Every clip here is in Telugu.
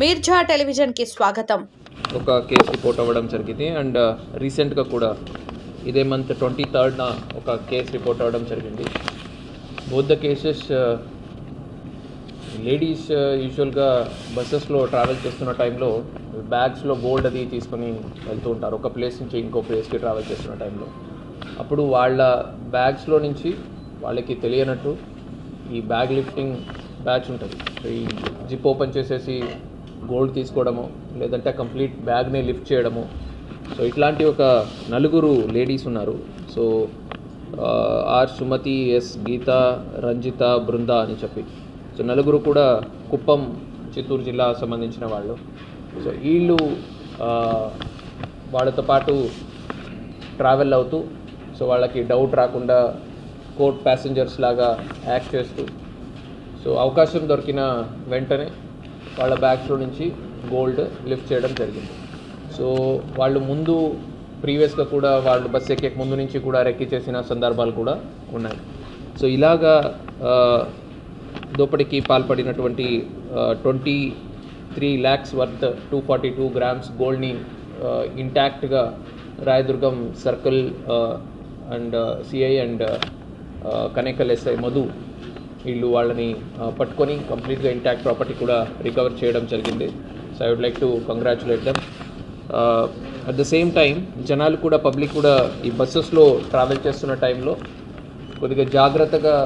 మీర్జా టెలివిజన్కి స్వాగతం. ఒక కేసు రిపోర్ట్ అవ్వడం జరిగింది. అండ్ uh, రీసెంట్గా కూడా ఇదే మంత్ ట్వంటీ థర్డ్న ఒక కేసు రిపోర్ట్ అవ్వడం జరిగింది. Both the cases uh, ladies uh, యూజువల్గా బస్సెస్లో ట్రావెల్ చేస్తున్న టైంలో బ్యాగ్స్లో గోల్డ్ అది తీసుకొని వెళ్తూ ఉంటారు. ఒక ప్లేస్ నుంచి ఇంకో ప్లేస్కి ట్రావెల్ చేస్తున్న టైంలో. అప్పుడు వాళ్ళ బ్యాగ్స్లో నుంచి వాళ్ళకి తెలియనట్టు ఈ బ్యాగ్ లిఫ్టింగ్ బ్యాచ్ ఉంటుంది. సో ఈ జిప్ ఓపెన్ చేసేసి గోల్డ్ తీసుకోవడము లేదంటే కంప్లీట్ బ్యాగ్నే లిఫ్ట్ చేయడము. సో ఇట్లాంటి ఒక నలుగురు లేడీస్ ఉన్నారు. So R Sumathi S Geetha Ranjitha Brinda అని చెప్పి. సో నలుగురు కూడా కుప్పం చిత్తూరు జిల్లా సంబంధించిన వాళ్ళు. సో వీళ్ళు వాళ్ళతో పాటు ట్రావెల్ అవుతూ సో వాళ్ళకి డౌట్ రాకుండా కోర్ట్ ప్యాసింజర్స్ లాగా యాక్ట్ చేస్తూ సో అవకాశం దొరికిన వెంటనే వాళ్ళ బ్యాగ్స్లో నుంచి గోల్డ్ లిఫ్ట్ చేయడం జరిగింది. సో వాళ్ళు ముందు ప్రీవియస్గా కూడా వాళ్ళు బస్సు ఎక్కే ముందు నుంచి కూడా రెక్కి చేసిన సందర్భాలు కూడా ఉన్నాయి. సో ఇలాగా దోపడికి పాల్పడినటువంటి twenty three lakhs worth two forty two grams గోల్డ్ని ఇంటాక్ట్గా Rayadurgam circle and CI and Kanekal SI Madhu వీళ్ళు వాళ్ళని పట్టుకొని కంప్లీట్గా ఇంటాక్ట్ ప్రాపర్టీ కూడా రికవర్ చేయడం జరిగింది. So I would like to congratulate them at the same time జనాలు కూడా పబ్లిక్ కూడా ఈ బస్సెస్లో ట్రావెల్ చేస్తున్న టైంలో కొద్దిగా జాగ్రత్తగా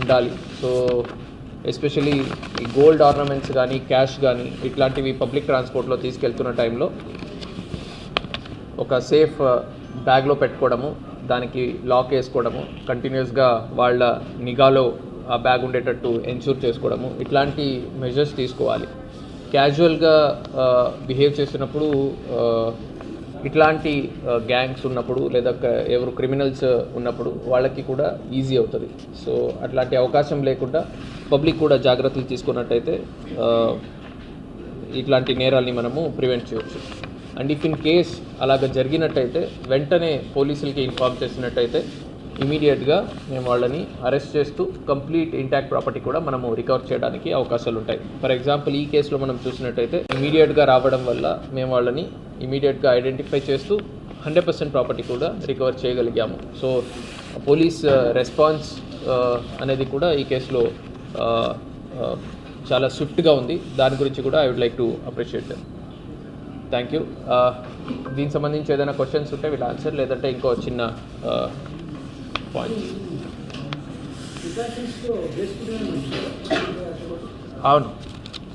ఉండాలి. సో ఎస్పెషలీ ఈ గోల్డ్ ఆర్నమెంట్స్ కానీ క్యాష్ కానీ ఇట్లాంటివి పబ్లిక్ ట్రాన్స్పోర్ట్లో తీసుకెళ్తున్న టైంలో ఒక సేఫ్ బ్యాగ్లో పెట్టుకోవడము దానికి లాక్ వేసుకోవడము కంటిన్యూస్గా వాళ్ళ నిఘాలో ఆ బ్యాగ్ ఉండేటట్టు ఎన్షూర్ చేసుకోవడము ఇట్లాంటి మెజర్స్ తీసుకోవాలి. క్యాజువల్గా బిహేవ్ చేసినప్పుడు ఇట్లాంటి గ్యాంగ్స్ ఉన్నప్పుడు లేదా ఎవరు క్రిమినల్స్ ఉన్నప్పుడు వాళ్ళకి కూడా ఈజీ అవుతుంది. సో అట్లాంటి అవకాశం లేకుండా పబ్లిక్ కూడా జాగ్రత్తలు తీసుకున్నట్టయితే ఇట్లాంటి నేరాల్ని మనము ప్రివెంట్ చేయవచ్చు అండ్ ఇఫ్ ఇన్ కేస్ అలాగ జరిగినట్టయితే వెంటనే పోలీసులకి ఇన్ఫార్మ్ చేసినట్టయితే ఇమీడియట్గా మేము వాళ్ళని అరెస్ట్ చేస్తూ కంప్లీట్ ఇంటాక్ట్ ప్రాపర్టీ కూడా మనము రికవర్ చేయడానికి అవకాశాలు ఉంటాయి. ఫర్ ఎగ్జాంపుల్ ఈ కేసులో మనం చూసినట్టయితే ఇమీడియట్గా రావడం వల్ల మేము వాళ్ళని ఇమీడియట్గా ఐడెంటిఫై చేస్తూ హండ్రెడ్ పర్సెంట్ ప్రాపర్టీ కూడా రికవర్ చేయగలిగాము. సో పోలీస్ రెస్పాన్స్ అనేది కూడా ఈ కేసులో చాలా స్విఫ్ట్గా ఉంది. దాని గురించి కూడా I would like to appreciate thank you uh, దీనికి సంబంధించి ఏదైనా క్వశ్చన్స్ ఉంటే వీళ్ళ ఆన్సర్ లేదంటే ఇంకో చిన్న uh, పాయింట్ అవును.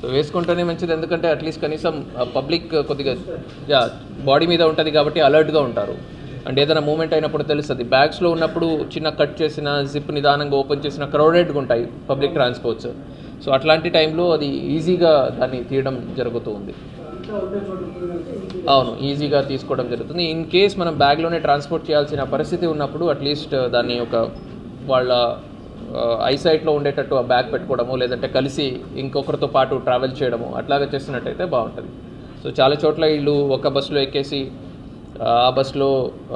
సో వేసుకుంటేనే మంచిది. ఎందుకంటే అట్లీస్ట్ కనీసం uh, పబ్లిక్ కొద్దిగా యా బాడీ మీద ఉంటుంది కాబట్టి అలర్ట్గా ఉంటారు. అండ్ ఏదైనా మూమెంట్ అయినప్పుడు తెలుస్తుంది. బ్యాగ్స్లో ఉన్నప్పుడు చిన్న కట్ చేసిన జిప్ నిదానంగా ఓపెన్ చేసిన క్రౌడెడ్గా ఉంటాయి పబ్లిక్ ట్రాన్స్పోర్ట్స్ సో అట్లాంటి టైంలో అది ఈజీగా దాన్ని తీయడం జరుగుతూ ఉంది. అవును ఈజీగా తీసుకోవడం జరుగుతుంది. ఇన్ కేస్ మనం బ్యాగ్లోనే ట్రాన్స్పోర్ట్ చేయాల్సిన పరిస్థితి ఉన్నప్పుడు అట్లీస్ట్ uh, దాన్ని ఒక వాళ్ళ uh, ఐసైట్లో ఉండేటట్టు ఆ బ్యాగ్ పెట్టుకోవడము లేదంటే కలిసి ఇంకొకరితో పాటు ట్రావెల్ చేయడము అట్లాగా చేసినట్టయితే బాగుంటుంది. సో చాలా చోట్ల వీళ్ళు ఒక బస్సులో ఎక్కేసి ఆ, బస్సులో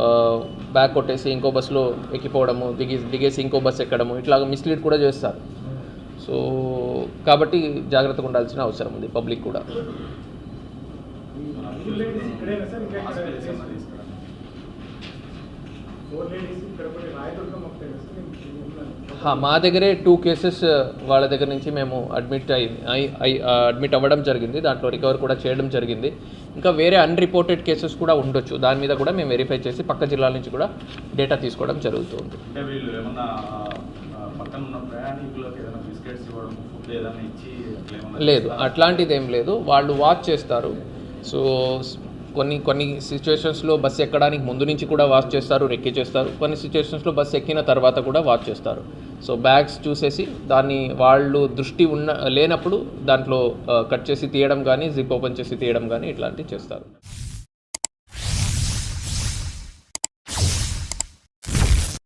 uh, బ్యాగ్ కొట్టేసి ఇంకో బస్సులో ఎక్కిపోవడము దిగి దిగేసి ఇంకో బస్సు ఎక్కడము ఇట్లాగ మిస్లీడ్ కూడా చేస్తారు. సో కాబట్టి జాగ్రత్తగా ఉండాల్సిన అవసరం ఉంది పబ్లిక్ కూడా. మా దగ్గరే టూ కేసెస్ వాళ్ళ దగ్గర నుంచి మేము అడ్మిట్ అయి అయి- అయి- అడ్మిట్ అవ్వడం జరిగింది. దాంట్లో రికవర్ కూడా చేయడం జరిగింది. ఇంకా వేరే అన్రిపోర్టెడ్ కేసెస్ కూడా ఉండొచ్చు. దాని మీద కూడా మేము వెరిఫై చేసి పక్క జిల్లాల నుంచి కూడా డేటా తీసుకోవడం జరుగుతుంది. లేదు? అట్లాంటిది ఏం లేదు. వాళ్ళు వాచ్ చేస్తారు. సో కొన్ని కొన్ని సిచ్యువేషన్స్లో బస్సు ఎక్కడానికి ముందు నుంచి కూడా వాచ్ చేస్తారు రెక్కి చేస్తారు. కొన్ని సిచ్యువేషన్స్లో బస్సు ఎక్కిన తర్వాత కూడా వాచ్ చేస్తారు. సో బ్యాగ్స్ చూసేసి దాన్ని వాళ్ళు దృష్టి ఉన్న లేనప్పుడు దాంట్లో కట్ చేసి తీయడం కానీ జిప్ ఓపెన్ చేసి తీయడం కానీ ఇట్లాంటివి చేస్తారు.